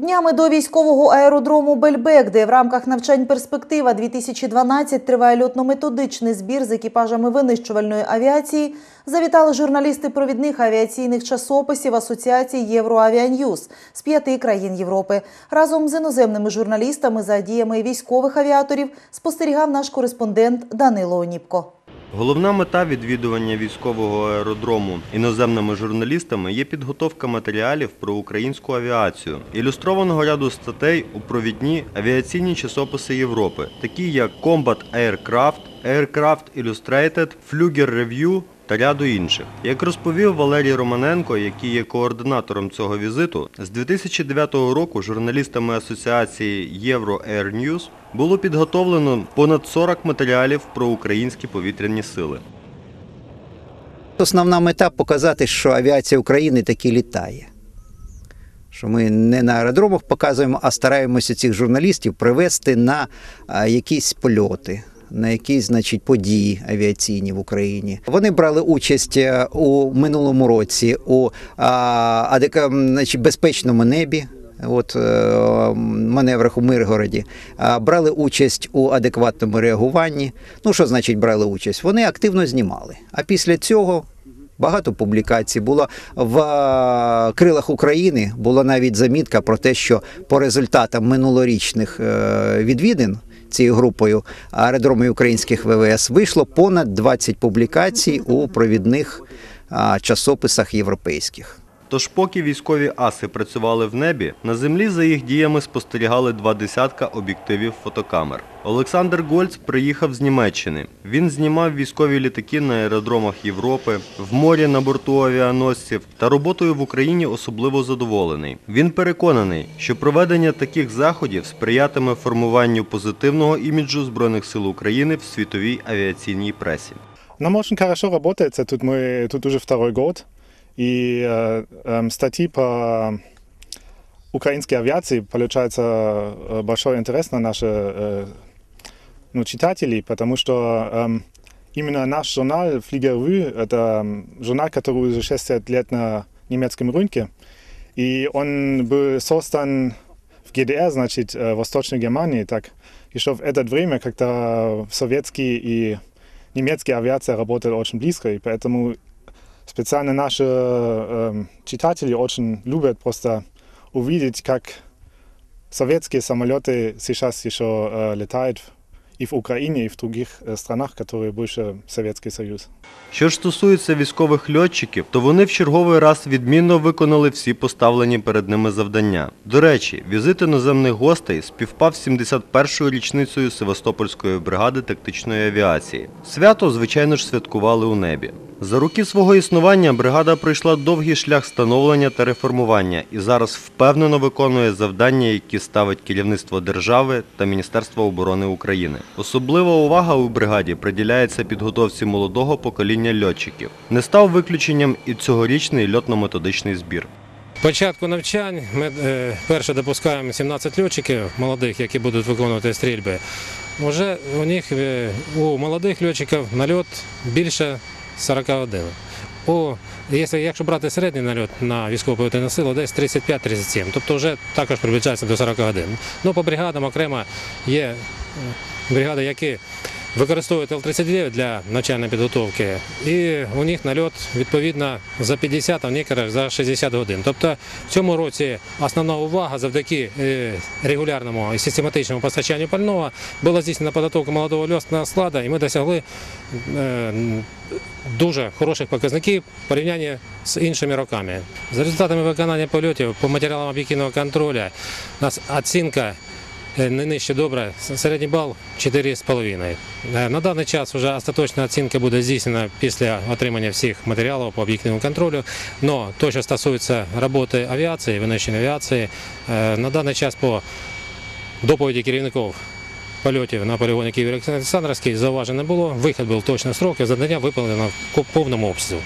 Днями до військового аеродрому Бельбек, де в рамках навчань перспектива 2012 триває льотно-методичний збір з екіпажами винищувальної авіації, завітали журналісти провідних авіаційних часописів Асоціації Євроавіаньюз з п'яти країн Європи. Разом з іноземними журналістами за діями військових авіаторів спостерігав наш кореспондент Данило Оніпко. Головна мета відвідування військового аеродрому іноземними журналістами є підготовка матеріалів про українську авіацію, ілюстрованого ряду статей у провідні авіаційні часописи Європи, такі як Combat Aircraft, Aircraft Illustrated, Flüger Review та ряду інших. Як розповів Валерій Романенко, який є координатором цього візиту, з 2009 року журналістами асоціації Євро News було підготовлено понад 40 матеріалів про українські повітряні сили. Основна мета показати, що авіація України таки літає. Що ми не на аеродромах показуємо, а стараємося цих журналістів привести на якісь польоти. На якісь значить події авіаційні в Україні вони брали участь е, у минулому році у а, значить, безпечному небі. От е, маневрах у Миргороді брали участь у адекватному реагуванні. Ну що значить брали участь? Вони активно знімали. А після цього Багато публікацій було в е, крилах України. Була навіть замітка про те, що по результатам минулорічних відвідин цією групою аеродромів українських ВВС вийшло понад 20 публікацій у провідних часописах європейських. Тож поки військові аси працювали в небі, на землі за їх діями спостерігали два десятка об'єктивів фотокамер. Олександр Гольц приїхав з Німеччини. Він знімав військові літаки на аеродромах Європи, в морі на борту авіаносців та роботою в Україні особливо задоволений. Він переконаний, що проведення таких заходів сприятиме формуванню позитивного іміджу Збройних сил України в світовій авіаційній пресі. На хорошо работает. Тут мы тут уже второй год. И э, эм, статьи по украинской авиации получается э, большой интерес на наши э, ну, читателей, потому что эм, именно наш журнал Flieger Revue – это эм, журнал, который уже 60 лет на немецком рынке. И он был создан в ГДР, значит, э, Восточной Германии, так еще в это время, когда советские и немецкая авиация работали очень близко, и поэтому специально наши э, читатели очень любят просто увидеть, как советские самолеты сейчас еще э, летают и в Украине, и в других э, странах, которые больше Советский Союз. Що ж стосується військових льотчиків, то вони в черговий раз відмінно виконали всі поставлені перед ними завдання. До речі, візит іноземних гостей співпав з 71-ю річницею Севастопольської бригади тактичної авіації. Свято, звичайно ж, святкували у небі. За роки свого існування бригада пройшла довгий шлях становлення та реформування і зараз впевнено виконує завдання, які ставить керівництво держави та Міністерство оборони України. Особлива увага у бригаді приділяється підготовці молодого покоління льотчиків. Не став виключенням і цьогорічний льотно-методичний збір. Початку навчань ми е, перше допускаємо 17 льотчиків молодих, які будуть виконувати стрільби. Уже у них е, у молодих льотчиків нальот більше 41. По, якщо, якщо брати середній нальот на військово повітряну силу, десь 35-37, тобто вже також приближається до 40 годин. Ну, по бригадам окремо є е, бригади, які використовують Л-39 для навчальної підготовки, і у них нальот відповідно за 50, а в некоторих за 60 годин. Тобто в цьому році основна увага завдяки е, регулярному і систематичному постачанню пального була здійснена підготовка молодого льотного складу, і ми досягли е, дуже хороших показників в порівнянні з іншими роками. За результатами виконання польотів по матеріалам об'єктивного контролю у нас оцінка не нижче добре, середній бал 4,5. Е, На даний час вже остаточна оцінка буде здійснена після отримання всіх матеріалів по об'єктивному контролю. Но то, що стосується роботи авіації, винищення авіації, е, на даний час по доповіді керівників польотів на полігоні Київ Олександрівський зауважень не було. Вихід був точно строк, і завдання виконано в повному обсязі.